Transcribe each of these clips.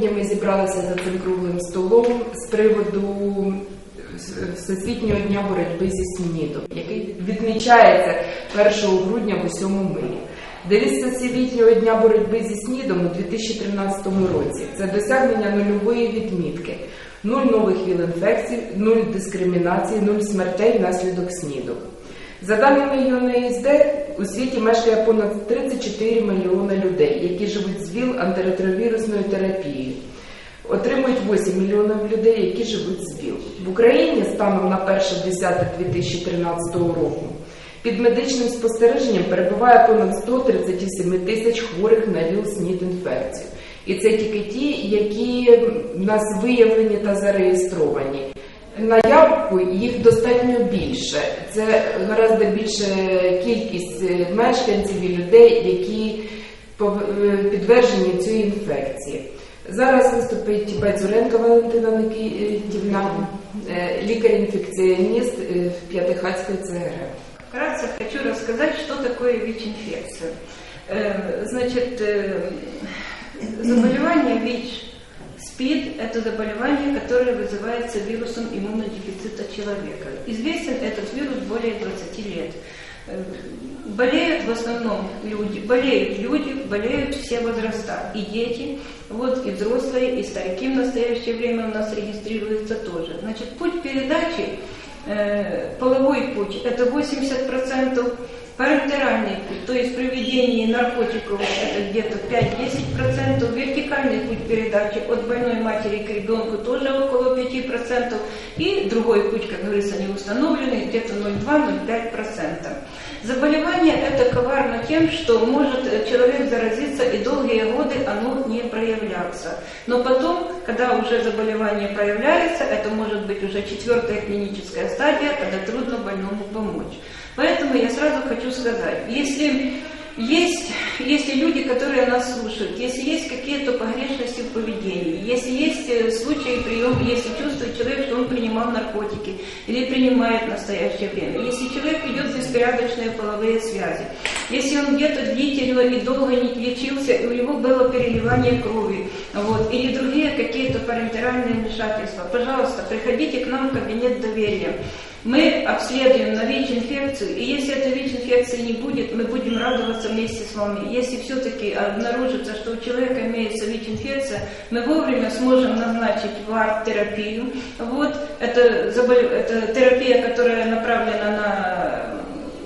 Е, Сьогодні ми зібралися за цим круглим столом з приводу Всесвітнього дня боротьби зі СНІДом, який відмічається 1 грудня в усьому мирі. Девіз Всесвітнього дня боротьби зі СНІДом у 2013 році це досягнення нульової відмітки, нуль нових віл-інфекцій, нуль дискримінації, нуль смертей внаслідок СНІДу. За даними ЮНЕСД, у світі мешкає понад 34 мільйони людей, які живуть з ВІЛ антиретровірусною терапією. Отримують 8 мільйонів людей, які живуть з ВІЛ. В Україні станом на 1.10.2013 року під медичним спостереженням перебуває понад 137 тисяч хворих на ВІЛ-СНІД інфекцію. І це тільки ті, які в нас виявлені та зареєстровані. На явку їх достатньо більше. Це гораздо більше кількість мешканців і людей, які е, підтверджені цій інфекції. Зараз виступить Бадзуренко Валентина Никитівна, е, лікар-інфекціоніст е, в П'ятихатської ЦР. Вкратце хочу рассказать, что такое ВИЧ-инфекция. Э, Значит, э, заболевание ВИЧ, СПИД – это заболевание, которое вызывается вирусом иммунодефицита человека. Известен этот вирус более 20 лет. Э, Болеют в основном люди, болеют люди, болеют все возраста, и дети, вот, и взрослые, и старики в настоящее время у нас регистрируются тоже. Значит, путь передачи Э, половой путь это 80%, парентеральный то есть при введении наркотиков это где-то 5-10%, вертикальный путь передачи от больной матери к ребенку тоже около 5%, и другой путь, как говорится, не установленный, где-то 0,2-0,5%. Заболевание это коварно тем, что может э, человек заразиться и долгие годы оно не проявляться. Но потом, когда уже заболевание проявляется, это может быть уже четвертая клиническая стадия, когда трудно больному помочь. Поэтому я сразу хочу сказать, если есть, если люди, которые нас слушают, если есть какие-то погрешности в поведении, если есть э, случаи приема, если чувствует человек, что он принимал наркотики или принимает в настоящее время, если человек ведет беспорядочные половые связи, если он где-то длительно и долго не лечился, и у него было переливание крови, вот, или другие какие-то парентеральные вмешательства, пожалуйста, приходите к нам в кабинет доверия. Мы обследуем на ВИЧ-инфекцию, и если этой ВИЧ-инфекции не будет, мы будем радоваться вместе с вами. Если все-таки обнаружится, что у человека имеется ВИЧ-инфекция, мы вовремя сможем назначить ВАР-терапию. Вот, это, забол- это терапия, которая направлена на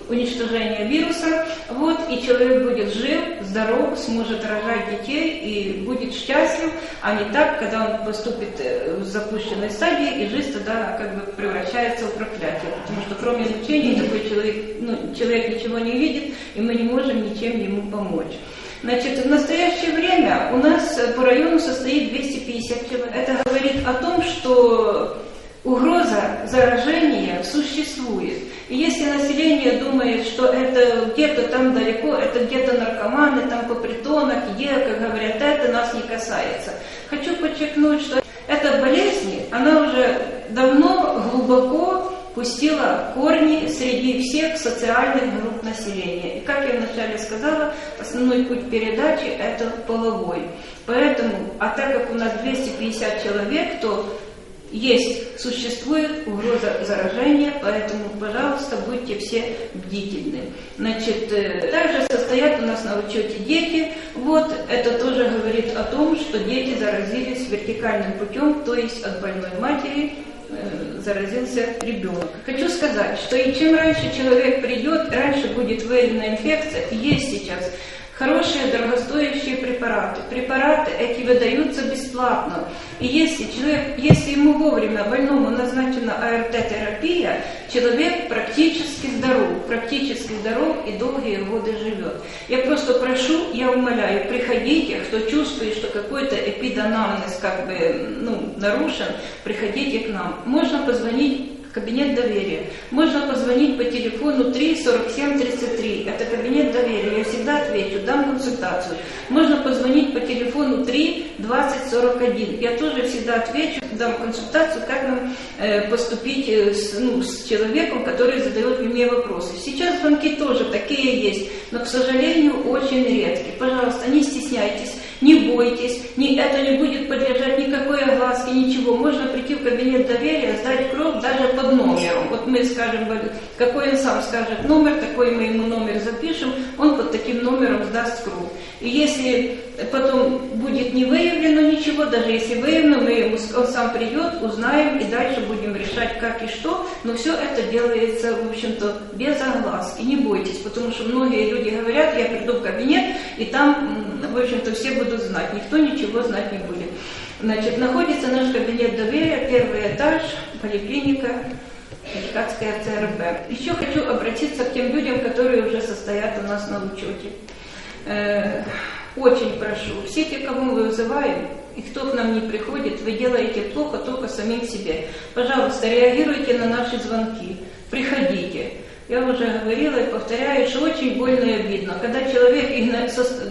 уничтожение вируса, вот, и человек будет жив, здоров, сможет рожать детей и будет счастлив, а не так, когда он поступит э, в запущенной стадии, и жизнь тогда как бы превращается в проклятие, потому что кроме лечения такой человек, ну, человек ничего не видит, и мы не можем ничем ему помочь. Значит, в настоящее время у нас э, по району состоит 250 человек. Это говорит о том, что Угроза заражения существует. И если население думает, что это где-то там далеко, это где-то наркоманы, там по притонах, где, как говорят, это нас не касается. Хочу подчеркнуть, что эта болезнь, она уже давно глубоко пустила корни среди всех социальных групп населения. И как я вначале сказала, основной путь передачи – это половой. Поэтому, а так как у нас 250 человек, то есть, существует угроза заражения, поэтому, пожалуйста, будьте все бдительны. Значит, э, также состоят у нас на учете дети. Вот это тоже говорит о том, что дети заразились вертикальным путем, то есть от больной матери э, заразился ребенок. Хочу сказать, что и чем раньше человек придет, раньше будет выявлена инфекция, есть сейчас хорошие, дорогостоящие препараты. Препараты эти выдаются бесплатно. И если человек, если ему вовремя больному назначена АРТ-терапия, человек практически здоров, практически здоров и долгие годы живет. Я просто прошу, я умоляю, приходите, кто чувствует, что какой-то эпиданамнез как бы ну, нарушен, приходите к нам. Можно позвонить кабинет доверия. Можно позвонить по телефону 3 47 33. Это кабинет доверия. Я всегда отвечу, дам консультацию. Можно позвонить по телефону 3 20 41. Я тоже всегда отвечу, дам консультацию, как нам э, поступить э, с, ну, с человеком, который задает мне вопросы. Сейчас звонки тоже такие есть, но, к сожалению, очень редкие. Пожалуйста, не стесняйтесь. Бойтесь, ни, это не будет подлежать никакой огласке, ничего. Можно прийти в кабинет доверия, сдать кровь даже под номером. Вот мы скажем, какой он сам скажет номер, такой мы ему номер запишем, он под таким номером сдаст кровь. И если потом будет не выявлено ничего, даже если выявлено, мы ему, он сам придет, узнаем и дальше будем решать как и что, но все это делается, в общем-то, без огласки, не бойтесь, потому что многие люди говорят, я приду в кабинет, и там, в общем-то, все будут знать, никто ничего знать не будет. Значит, находится наш кабинет доверия, первый этаж, поликлиника, Каликатская ЦРБ. Еще хочу обратиться к тем людям, которые уже состоят у нас на учете. Очень прошу, все те, кого мы вызываем, и кто к нам не приходит, вы делаете плохо только самим себе. Пожалуйста, реагируйте на наши звонки, приходите. Я уже говорила и повторяю, что очень больно и обидно, когда человек,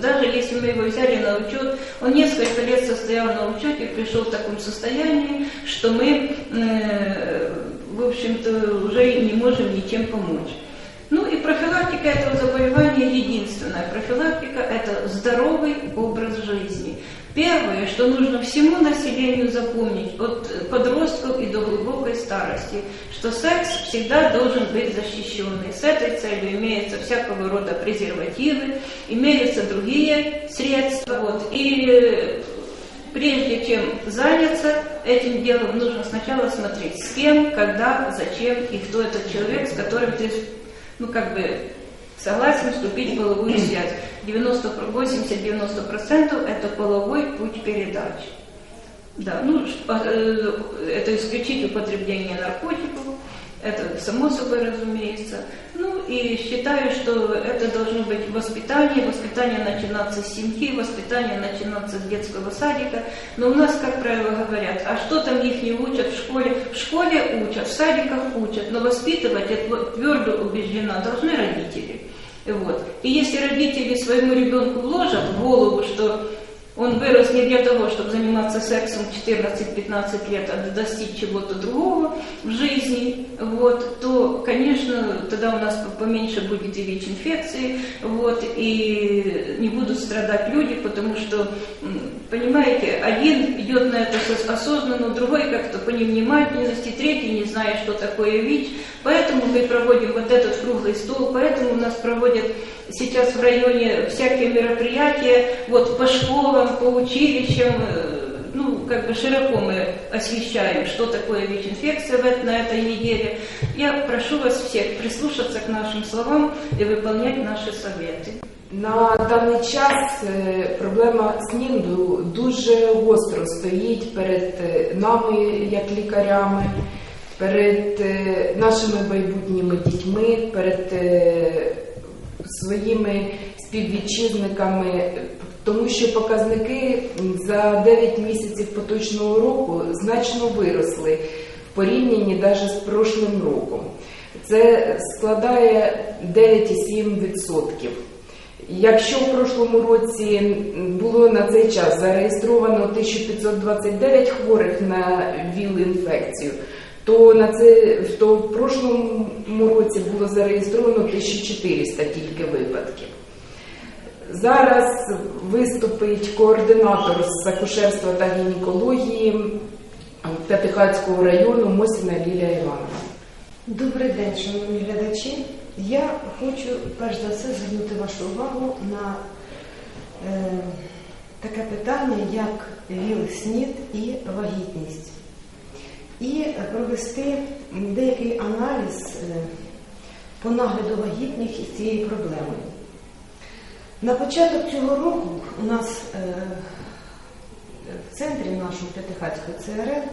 даже если мы его взяли на учет, он несколько лет состоял на учете, пришел в таком состоянии, что мы, э, в общем-то, уже не можем ничем помочь. Ну и профилактика этого заболевания единственная. Профилактика – это здоровый образ жизни. Первое, что нужно всему населению запомнить, от подростков и до глубокой старости, что секс всегда должен быть защищенный. С этой целью имеются всякого рода презервативы, имеются другие средства. Вот. И прежде чем заняться этим делом, нужно сначала смотреть, с кем, когда, зачем и кто этот человек, с которым ты, ну, как бы, согласен вступить в половую связь. 90, 80-90% это половой путь передачи. Да, ну, а, э, это исключить употребление наркотиков, это само собой разумеется. Ну и считаю, что это должно быть воспитание, воспитание начинаться с семьи, воспитание начинаться с детского садика. Но у нас, как правило, говорят, а что там их не учат в школе? В школе учат, в садиках учат, но воспитывать, тв- твердо убеждена, должны родители. Вот. И если родители своему ребенку вложат в голову, что он вырос не для того, чтобы заниматься сексом в 14-15 лет, а достичь чего-то другого в жизни, вот, то, конечно, тогда у нас по- поменьше будет и ВИЧ-инфекции, вот, и не будут страдать люди, потому что, понимаете, один идет на это осознанно, другой как-то по невнимательности, третий не знает, что такое ВИЧ. Поэтому мы проводим вот этот круглый стол, поэтому у нас проводят сейчас в районе всякие мероприятия, вот по школам, по училищам, э, как бы широко мы освещаем, что такое ВИЧ-инфекция в эт- на этой неделе. Я прошу вас всех прислушаться к нашим словам и выполнять наши советы. На даний час е, проблема СНІДу дуже гостро стоїть перед е, нами, як лікарями, перед е, нашими майбутніми дітьми, перед е, своїми співвітчизниками, тому що показники за 9 місяців поточного року значно виросли в порівнянні навіть з прошлим роком. Це складає 9,7%. Якщо в прошлому році було на цей час зареєстровано 1529 хворих на ВІЛ-інфекцію, то на це то в прошлому році було зареєстровано 1400 тільки випадків. Зараз виступить координатор з акушерства та гінекології П'ятихатського району Мосіна Лілія Івановна. Добрий день, шановні глядачі. Я хочу перш за все звернути вашу увагу на е, таке питання, як ВІЛ-СНІД і вагітність. І провести деякий аналіз е, по нагляду вагітних із цією проблемою. На початок цього року у нас е, в центрі нашого П'ятихатського ЦРЛ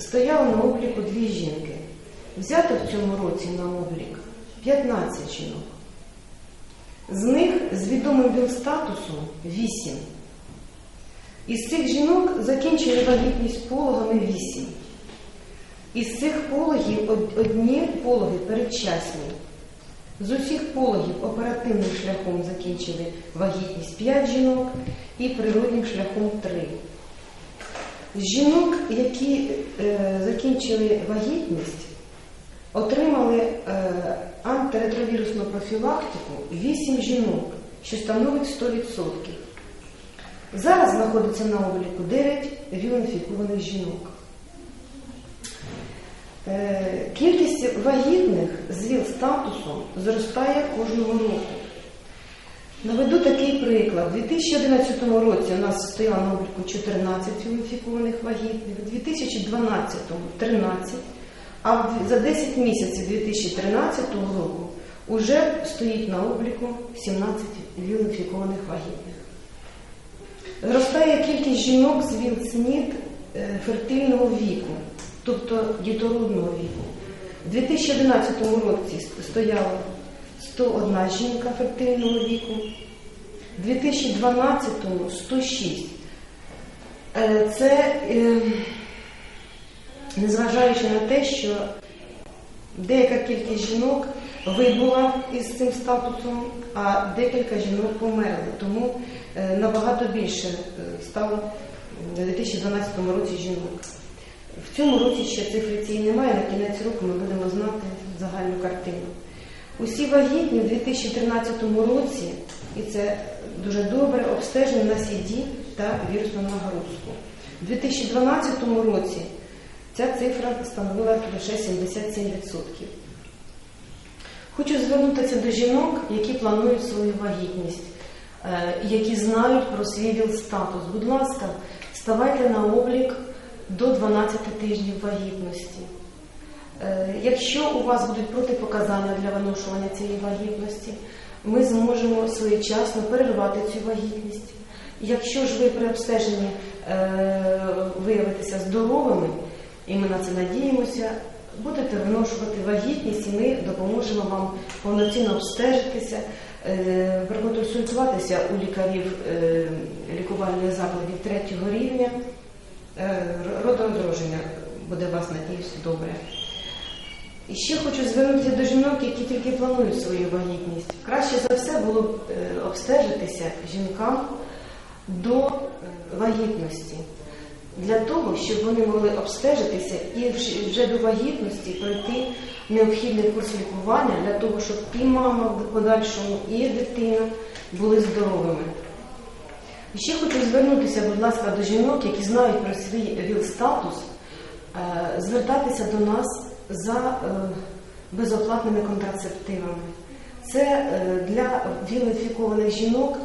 стояло на обліку дві жінки. Взято в цьому році на облік 15 жінок. З них з відомим ВІЛ-статусом 8. Із цих жінок закінчили вагітність пологами 8. Із цих пологів одні пологи передчасні. З усіх пологів оперативним шляхом закінчили вагітність 5 жінок і природним шляхом 3. З жінок, які е, закінчили вагітність, отримали е, антиретровірусну профілактику 8 жінок, що становить 100%. Зараз знаходиться на обліку 9 віл-інфікованих жінок. Е, Кількість вагітних з ВІЛ-статусом зростає кожного року. Наведу такий приклад. У 2011 році у нас стояло на обліку 14 інфікованих вагітних, у 2012 – 13, а за 10 місяців 2013 року вже стоїть на обліку 17 віл-інфікованих вагітних. Зростає кількість жінок з ВІЛ-СНІД е, фертильного віку, тобто дітородного віку. У 2011 році стояло 101 жінка фертильного віку, у 2012 106. Е, Це е, незважаючи на те, що деяка кількість жінок вибула із цим статусом, а декілька жінок померли. Тому е, набагато більше е, стало у 2012 році жінок. В цьому році ще цифри цієї немає, на кінець року ми будемо знати загальну картину. Усі вагітні у 2013 році, і це дуже добре, обстежені на СІДі та вірусну нагрузку. У 2012 році ця цифра становила лише 77%. Хочу звернутися до жінок, які планують свою вагітність, е, які знають про свій ВІЛ-статус. Будь ласка, ставайте на облік до 12 тижнів вагітності. Е, Якщо у вас будуть протипоказання для виношування цієї вагітності, ми зможемо своєчасно перервати цю вагітність. Якщо ж ви при обстеженні е, виявитеся здоровими, і ми на це надіємося, будете виношувати вагітність, і ми допоможемо вам повноцінно обстежитися, е, проконсультуватися у лікарів лікувальних закладів третього рівня. Е, Родоодруження буде вас, надіюсь, добре. І ще хочу звернутися до жінок, які тільки планують свою вагітність. Краще за все було б е, обстежитися жінкам до е, вагітності, для того, щоб вони могли обстежитися і вже до вагітності пройти необхідний курс лікування для того, щоб і мама в подальшому, і дитина були здоровими. Ще хочу звернутися, будь ласка, до жінок, які знають про свій ВІЛ-статус, е, звертатися до нас за е, безоплатними контрацептивами. Це е, для ВІЛ-інфікованих жінок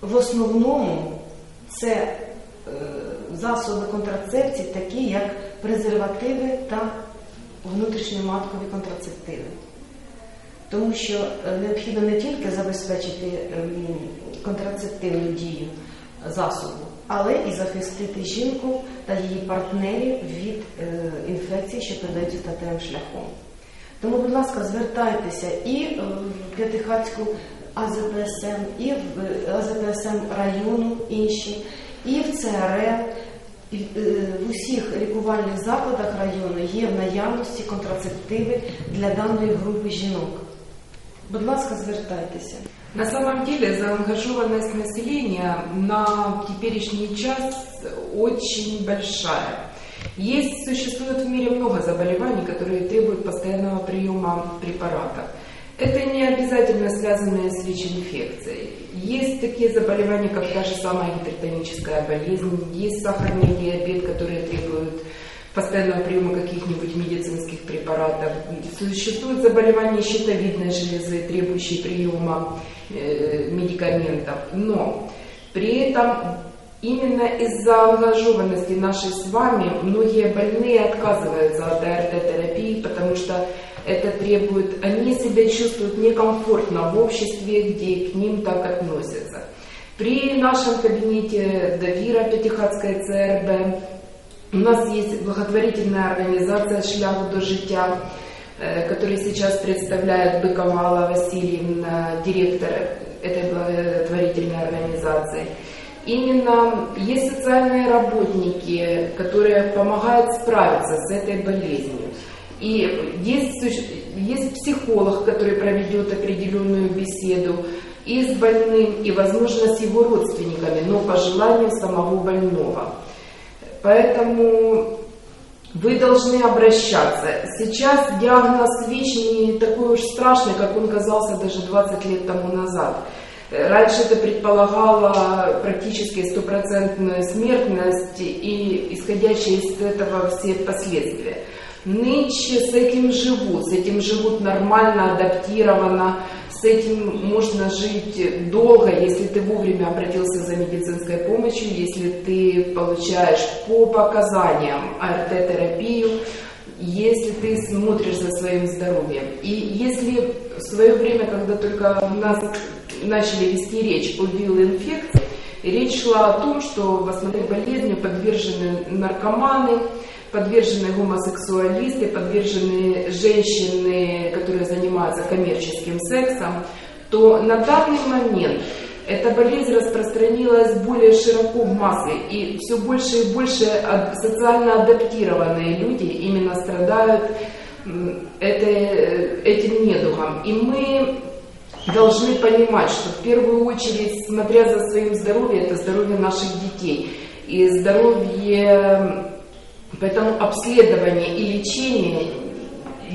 в основному це засоби контрацепції, такі як презервативи та внутрішньоматкові контрацептиви. Тому що е, необхідно не тільки забезпечити ем, контрацептивну дію засобу, але і захистити жінку та її партнерів від е, інфекцій, що передаються статевим шляхом. Тому, будь ласка, звертайтеся і е, в П'ятихатську АЗПСМ, і в АЗПСМ району інші, і в е, В усіх лікувальних закладах району є в наявності контрацептиви для даної групи жінок. Будь ласка, звертайтеся. На самом деле заангажированность населения на теперешний час очень большая. Есть, существует в мире много заболеваний, которые требуют постоянного приема препаратов. Это не обязательно связанные с ВИЧ-инфекцией. Есть такие заболевания, как та же самая гипертоническая болезнь, есть сахарный диабет, которые требуют постоянного приема каких-нибудь медицинских препаратов. Существуют заболевания щитовидной железы, требующие приема э, медикаментов. Но при этом именно из-за ангажированности нашей с вами многие больные отказываются от АРТ-терапии, потому что это требует, они себя чувствуют некомфортно в обществе, где к ним так относятся. При нашем кабинете Давира Пятихатская ЦРБ у нас есть благотворительная организация «Шлях до життя», э, который сейчас представляет Быкова Алла Васильевна, директор этой благотворительной организации. Именно есть социальные работники, которые помогают справиться с этой болезнью. И есть, есть психолог, который проведет определенную беседу и с больным, и, возможно, с его родственниками, но по желанию самого больного. Поэтому вы должны обращаться. Сейчас диагноз ВИЧ не такой уж страшный, как он казался даже 20 лет тому назад. Раньше это предполагало практически стопроцентную смертность и исходящие из этого все последствия. Нынче с этим живут, с этим живут нормально, адаптированно, с этим можно жить долго, если ты вовремя обратился за медицинской помощью, если ты получаешь по показаниям АРТ-терапию, если ты смотришь за своим здоровьем. И если в свое время, когда только нас начали вести речь о ВИЛ-инфекции, речь шла о том, что в основной болезни подвержены наркоманы, подвержены гомосексуалисты, подвержены женщины, которые занимаются коммерческим сексом, то на данный момент эта болезнь распространилась более широко в массы, и все больше и больше социально адаптированные люди именно страдают этой- этим недугом. И мы должны понимать, что в первую очередь, смотря за своим здоровьем, это здоровье наших детей. И здоровье, поэтому обследование и лечение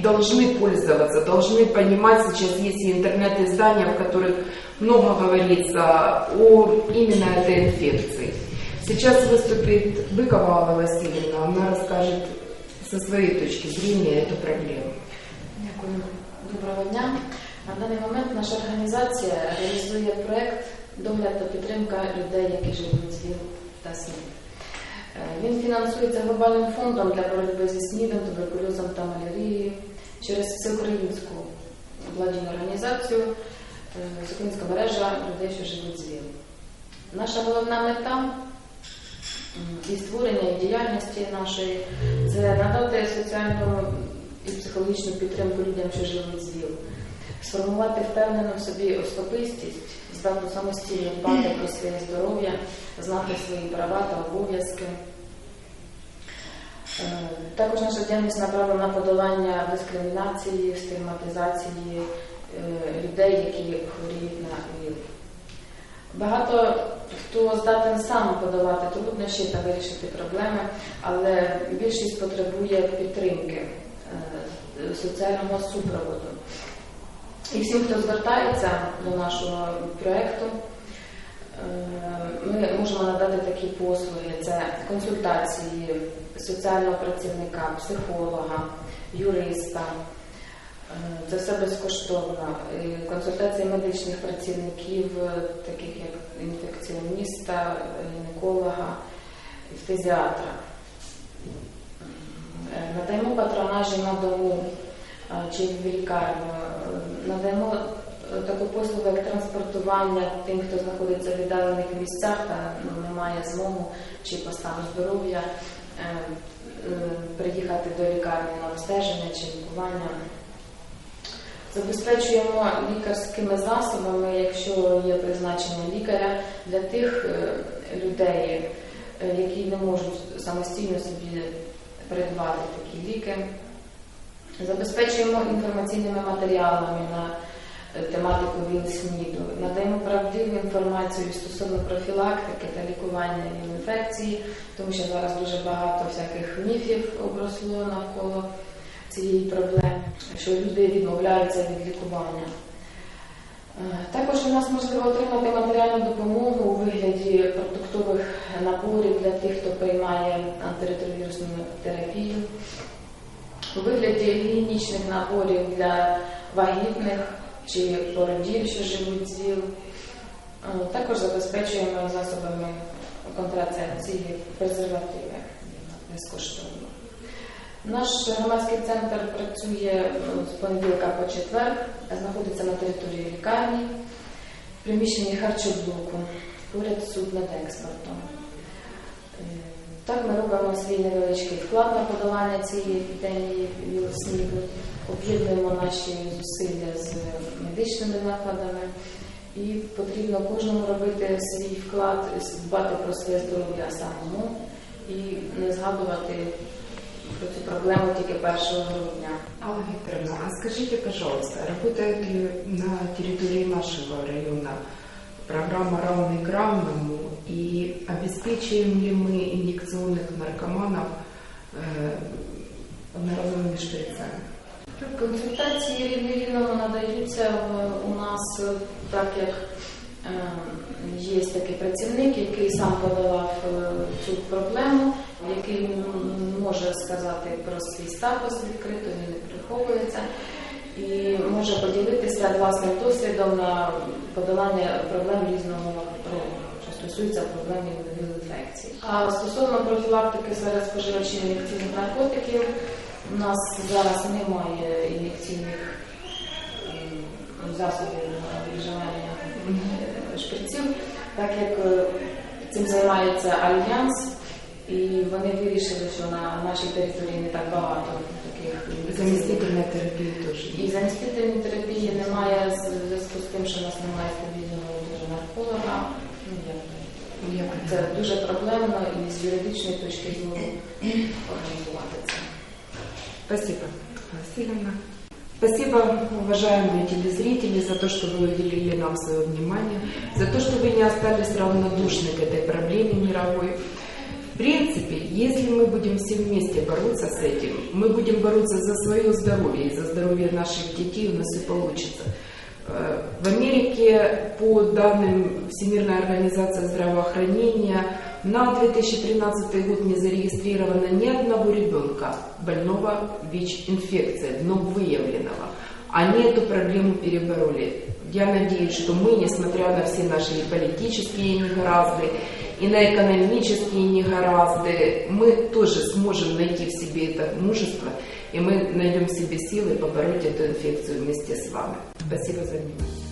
должны пользоваться, должны понимать, сейчас есть и интернет-издания, в которых много говорится о именно этой инфекции. Сейчас выступит Быкова Алла Васильевна, она расскажет со своей точки зрения эту проблему. Дякую. Доброго дня. На даний момент наша організація реалізує проект догляд та підтримка людей, які живуть з ВІЛ та СНІД. Е, Він фінансується глобальним фондом для боротьби зі СНІДом, туберкульозом та малярією через всеукраїнську благодійну організацію е, Всеукраїнська мережа людей, що живуть з ВІЛ. Наша головна мета і створення і діяльності нашої це надати соціальну і психологічну підтримку людям, що живуть з ВІЛ, сформувати впевнену в собі особистість, здатну самостійно дбати про своє здоров'я, знати свої права та обов'язки. Е, Також наша діяльність направлена на подолання дискримінації, стигматизації е, людей, які хворіють на ВІЛ. Багато хто здатен сам подолати труднощі та вирішити проблеми, але більшість потребує підтримки, е, соціального супроводу. І всім, хто звертається до нашого проєкту, е, ми можемо надати такі послуги: це консультації соціального працівника, психолога, юриста. Е, Це все безкоштовно. Консультації медичних працівників, е, таких як інфекціоніста, гінеколога, фтизіатра. Надаємо патронажі на дому чи в лікарню. Надаємо е, таку послугу, як транспортування тим, хто знаходиться в віддалених місцях та ну, не має змогу чи по стану здоров'я е, е, приїхати до лікарні на обстеження чи лікування. Забезпечуємо лікарськими засобами, якщо є призначення лікаря для тих людей, які не можуть самостійно собі придбати такі ліки. Забезпечуємо інформаційними матеріалами на е, тематику ВІЛ-СНІДу, надаємо правдиву інформацію стосовно профілактики та лікування ВІЛ-інфекції, тому що зараз дуже багато всяких міфів обросло навколо цієї проблеми, що люди відмовляються від лікування. Е, Також у нас можливо отримати матеріальну допомогу у вигляді продуктових наборів для тих, хто приймає антиретровірусну терапію, у вигляді гігієнічних наборів для вагітних чи породіль, що живуть з ВІЛ. Е, Також забезпечуємо засобами контрацепції презервативи безкоштовно. Наш громадський центр працює е, з понеділка по четвер, знаходиться на території лікарні, в приміщенні харчоблоку, поряд з судмедекспортом. Е, Так ми робимо свій невеличкий вклад на подолання цієї епідемії ВІЛ-СНІДу, об'єднуємо наші зусилля з медичними закладами. І потрібно кожному робити свій вклад, дбати про своє здоров'я самому і не згадувати про цю проблему тільки 1 грудня. Алла Викторовна, а скажите, пожалуйста, работает ли на территории нашего района программа «Равный к равному» и обеспечиваем ли мы инъекционных наркоманов э, одноразовыми шприцами? Консультації рівно надаються в- у нас е, так, як Є такий працівник, який сам подолав е, цю проблему, який м, може сказати про свій статус відкрито, він не приховується і може поділитися власним досвідом на подолання проблем різного роду, що стосується проблем інфекцій. А стосовно профілактики серед споживачів ін'єкційних наркотиків, у нас зараз немає ін'єкційних засобів вживання е, шприців, так як е, цим займається альянс, і вони вирішили, що на нашій території не так багато таких Замістительна терапія теж. і замістительної терапії немає з зв'язку з тим, що у нас немає стабільного дуже нарколога. Ну, як Я це дуже проблемно і з юридичної точки зору організувати це. Спасибо, Васильевна. Спасибо, уважаемые телезрители, за то, что вы уделили нам свое внимание, за то, что вы не остались равнодушны к этой проблеме мировой. В принципе, если мы будем все вместе бороться с этим, мы будем бороться за свое здоровье и за здоровье наших детей, у нас все получится. Э, В Америке, по данным Всемирной организации здравоохранения, на 2013 год не зарегистрировано ни одного ребенка больного ВИЧ-инфекцией, но выявленного. Они эту проблему перебороли. Я надеюсь, что мы, несмотря на все наши политические негаразды, и на экономические негаразды, мы тоже сможем найти в себе это мужество, и мы найдем в себе силы побороть эту инфекцию вместе с вами. Спасибо за внимание.